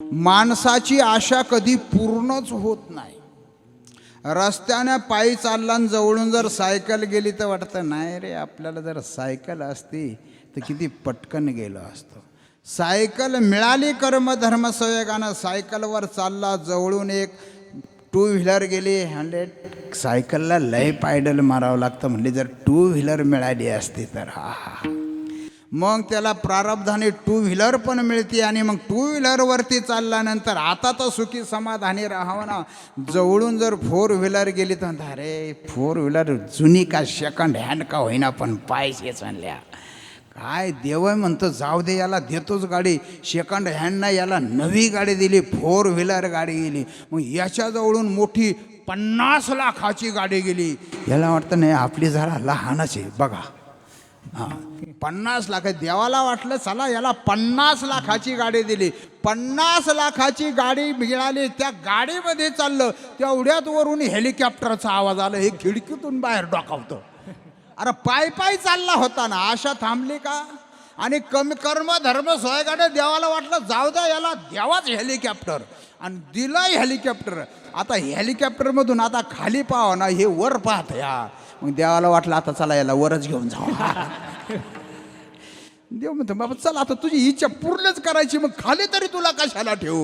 माणसाची आशा कधी पूर्णच होत नाही. रस्त्याने पायी चालला आणि जवळून जर सायकल गेली तर वाटतं नाही रे आपल्याला जर सायकल असती तर किती पटकन गेलो असतो. सायकल मिळाली कर्मधर्म संयोगानं सायकलवर चालला जवळून एक टू व्हीलर गेली म्हणले सायकलला लय पायडल मारावं लागतं म्हणजे जर टू व्हीलर मिळाली असती तर. हा हा. मग त्याला प्रारब्धाने टू व्हीलर पण मिळते आणि मग टू व्हीलरवरती चालल्यानंतर आता तर सुखी समाधानी राहावं ना. जवळून जर फोर व्हीलर गेली तर म्हणतात, अरे फोर व्हीलर जुनी का सेकंड हँड का होईना पण पाहिजे चालल्या. काय देव म्हणतो जाऊ दे याला देतोच गाडी. सेकंड हँड याला नवी गाडी दिली फोर व्हीलर गाडी गेली. मग याच्याजवळून मोठी पन्नास लाखाची गाडी गेली. याला वाटतं नाही आपली जरा लहानच आहे बघा. हां. पन्नास लाख देवाला वाटलं चला याला पन्नास लाखाची गाडी दिली. पन्नास लाखाची गाडी मिळाली. त्या गाडीमध्ये चाललं. तेवढ्यात वरून हेलिकॉप्टरचा आवाज आला. हे खिडकीतून बाहेर डोकावतं. अरे पाय पाय चालला होता ना. आशा थांबली का? आणि कमी कर्म धर्म सोयगाडे देवाला वाटलं जाऊ द्या याला द्यावाच हेलिकॉप्टर. आणि दिलाय हेलिकॉप्टर. आता हेलिकॉप्टरमधून आता खाली पाहा ना हे वर पाहत या. मग देवाला वाटलं आता चला याला वरच घेऊन जाऊ देव म्हणतो बाबा चला आता तुझी इच्छा पूर्णच करायची मग खाली तरी तुला कशाला ठेवू?